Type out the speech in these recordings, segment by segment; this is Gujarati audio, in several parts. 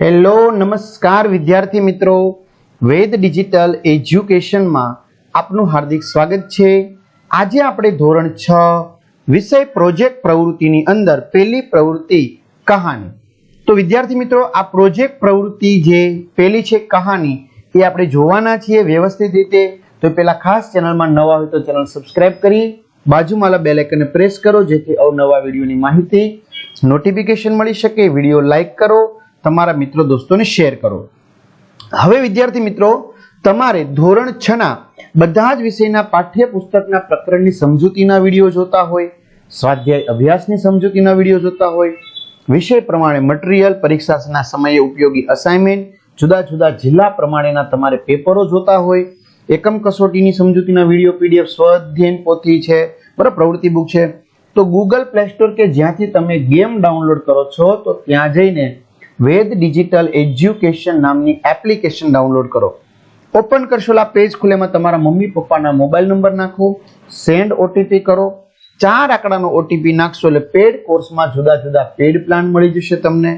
હેલો નમસ્કાર વિદ્યાર્થી મિત્રો. વેદ ડિજિટલ એજ્યુકેશનમાં આપનું હાર્દિક સ્વાગત છે. આજે આપણે ધોરણ છ, વિષય પ્રોજેક્ટ પ્રવૃત્તિની અંદર પહેલી પ્રવૃત્તિ કહાની. તો વિદ્યાર્થી મિત્રો, આ પ્રોજેક્ટ પ્રવૃત્તિ જે પહેલી છે કહાની, એ આપણે જોવાના છીએ વ્યવસ્થિત રીતે. તો પેલા ખાસ ચેનલમાં નવા હોય તો ચેનલ સબસ્ક્રાઇબ કરી, બાજુમાં બેલ આઇકનને પ્રેસ કરો, જેથી અવનવા વિડીયોની માહિતી, નોટિફિકેશન મળી શકે, વીડિયો લાઈક કરો તમારા મિત્રો દોસ્તોને શેર કરો. હવે વિદ્યાર્થી મિત્રો, તમારે ધોરણ છ ના બધા જ વિષયના પાઠ્યપુસ્તકના પ્રકરણની સમજૂતીના વીડિયો જોતા હોય, સ્વાધ્યાય અભ્યાસની સમજૂતીના વીડિયો જોતા હોય, વિષય પ્રમાણે મટીરિયલ પરીક્ષાના સમયે ઉપયોગી અસાઇનમેન્ટ જુદા જુદા જિલ્લા પ્રમાણેના તમારે પેપરો જોતા હોય, એકમ કસોટીની સમજૂતીના વીડિયો પીડીએફ સ્વાધ્યાયન પોથી છે, બરાબર, પ્રવૃત્તિ બુક છે. તો ગૂગલ પ્લે સ્ટોર કે જ્યાંથી તમે ગેમ ડાઉનલોડ કરો છો, તો ત્યાં જઈને વેદ ડિજિટલ એજ્યુકેશન નામની એપ્લિકેશન ડાઉનલોડ કરો. ઓપન કરશો આ પેજ ખુલેમાં તમારા મમ્મી પપ્પાના મોબાઈલ નંબર નાખો, સેન્ડ ઓટીપી કરો, ચાર આંકડાનો ઓટીપી નાખશો એટલે પેડ કોર્સમાં જુદા જુદા પેડ પ્લાન મળી જશે તમને.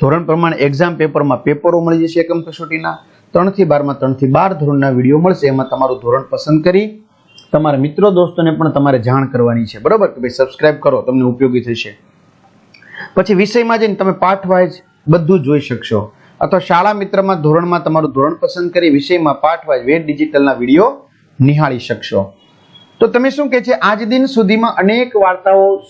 ધોરણ પ્રમાણે એક્ઝામ પેપરમાં પેપરો મળી જશે એકમ કસોટીના. ત્રણથી બારમાં ત્રણથી બાર ધોરણના વીડિયો મળશે, એમાં તમારું ધોરણ પસંદ કરી તમારા મિત્રો દોસ્તોને પણ તમારે જાણ કરવાની છે. બરોબર? કે ભાઈ સબસ્ક્રાઇબ કરો, તમને ઉપયોગી થશે. પછી વિષયમાં જઈને તમે પાઠ વાઇઝ બધું જોઈ શકશો. અથવા શાળા મિત્રમાં ધોરણમાં તમારું ધોરણ પસંદ કરી વિષયમાં પાઠવાય વેદ, ડિજિટલના વીડિયો નિહાળી શકશો. તો તમે શું કહે છે? આજ દિન સુધીમાં અનેક વાર્તાઓ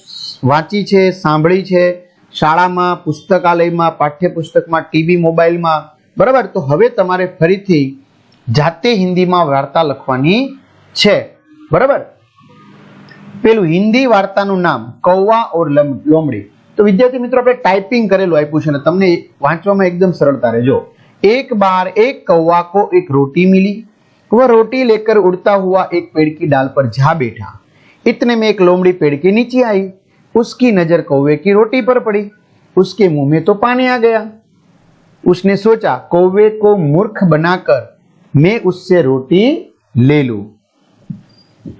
વાંચી છે, સાંભળી છે. શાળામાં, પુસ્તકાલયમાં, પાઠ્યપુસ્તકમાં, ટીવી, મોબાઈલમાં. બરાબર? તો હવે તમારે ફરીથી જાતે હિન્દીમાં વાર્તા લખવાની છે. બરાબર? પેલું હિન્દી વાર્તાનું નામ કૌવા ઓર લમ- લોમડી. તો વિદ્યાર્થી મિત્રો આપણે ટાઈપિંગ કરેલું આપ્યું છે ને તમને વાંચવામાં એકદમ સરળતા રહેજો એક બાર એક કૌવા કો એક રોટી મિલી वह रोटी लेकर उड़ता हुआ एक पेड़ की डाल पर जा बैठा इतने में एक लोमड़ी पेड़ के नीचे आई उसकी नजर कौवे की रोटी पर पड़ी उसके मुंह में तो पानी आ गया उसने सोचा कौवे को मूर्ख बनाकर मैं उससे रोटी ले लूं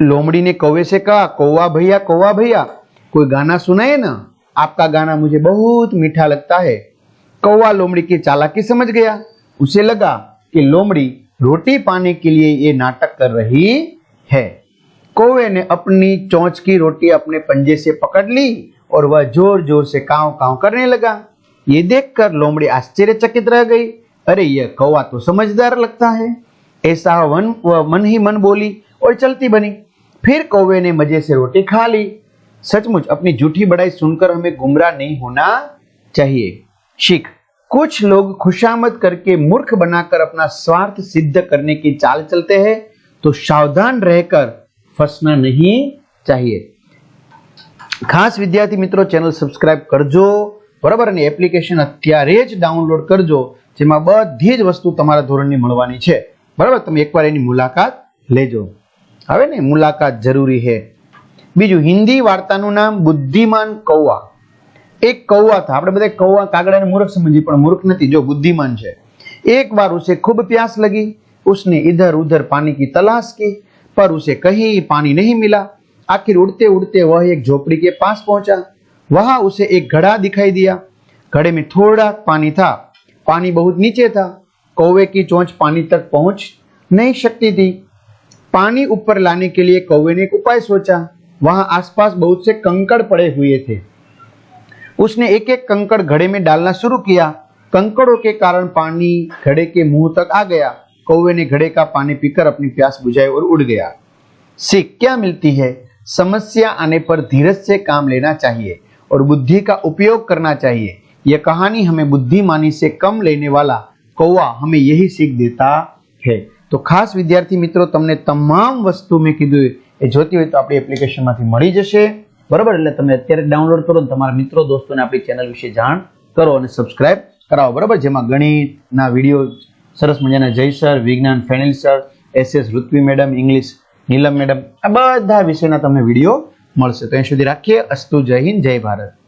लोमड़ी ने कौवे से कहा कौवा भैया कौवा भैया कोई गाना सुनाए ना आपका गाना मुझे बहुत मीठा लगता है। कौवा लोमड़ी की चालाकी समझ गया। उसे लगा कि लोमड़ी रोटी पाने के लिए ये नाटक कर रही है। कौवे ने अपनी चोंच की रोटी अपने पंजे से पकड़ ली और वह ज़ोर ज़ोर से काव काव करने लगा। ये देखकर लोमड़ी आश्चर्यचकित रह गई। अरे, यह कौवा तो समझदार लगता है। ऐसा वन, वह मन ही मन बोली और चलती बनी। फिर कौवे ने मज़े से रोटी खा ली। सचमुच अपनी झूठी बड़ाई सुनकर हमें गुमराह नहीं होना चाहिए शिख कुछ लोग खुशामद करके मूर्ख बनाकर अपना स्वार्थ सिद्ध करने की चाल चलते हैं तो सावधान रहकर फंसना नहीं चाहिए ખાસ વિદ્યાર્થી મિત્રો ચેનલ સબસ્ક્રાઇબ કરજો બરાબર અને એપ્લિકેશન અત્યારે જ ડાઉનલોડ કરજો જેમાં બધી જ વસ્તુ તમારા ધોરણની મળવાની છે બરાબર તમે એકવાર એની મુલાકાત લેજો હવે ને મુલાકાત જરૂરી છે બીજું હિન્દી વાર્તાનું નામ બુદ્ધિમાન કૌવા એક કૌવા था આપણે બધા કૌવા કાગડાને મૂર્ખ સમજીએ પણ મૂર્ખ નથી જો बुद्धिमान છે एक बार उसे खूब प्यास लगी उसने इधर उधर पानी की तलाश की पर उसे कहीं पानी नहीं मिला आखिर उड़ते उड़ते वह एक झोपड़ी के पास पहुंचा वहां उसे एक घड़ा दिखाई दिया घड़े में थोड़ा पानी था पानी बहुत नीचे था कौवे की चोंच पानी तक पहुंच नहीं सकती थी पानी ऊपर लाने के लिए कौवे ने एक उपाय सोचा वहां आसपास बहुत से कंकड़ पड़े हुए थे उसने एक एक कंकड़ घड़े में डालना शुरू किया कंकड़ों के कारण पानी घड़े के मुंह तक आ गया कौवे ने घड़े का पानी पीकर अपनी प्यास बुझाई और उड़ गया सीख क्या मिलती है समस्या आने पर धीरज से काम लेना चाहिए और बुद्धि का उपयोग करना चाहिए यह कहानी हमें बुद्धिमानी से कम लेने वाला कौवा हमें यही सीख देता है તો ખાસ વિદ્યાર્થી મિત્રો તમને તમામ વસ્તુ મેં કીધું એ જોતી હોય તો આપણી એપ્લિકેશનમાંથી મળી જશે. બરાબર? એટલે તમે અત્યારે ડાઉનલોડ કરો ને તમારા મિત્રો, દોસ્તોને આપણી ચેનલ વિશે જાણ કરો અને સબસ્ક્રાઇબ કરાવો. બરાબર? જેમાં ગણિતના વીડિયો સરસ મજાના જય સર, વિજ્ઞાન Fenil sir SS Rutvi madam, English Neelam madam, આ બધા વિષયના તમને વીડિયો મળશે. તો અહીં સુધી રાખીએ. અસ્તુ જય હિન્દ, જય ભારત.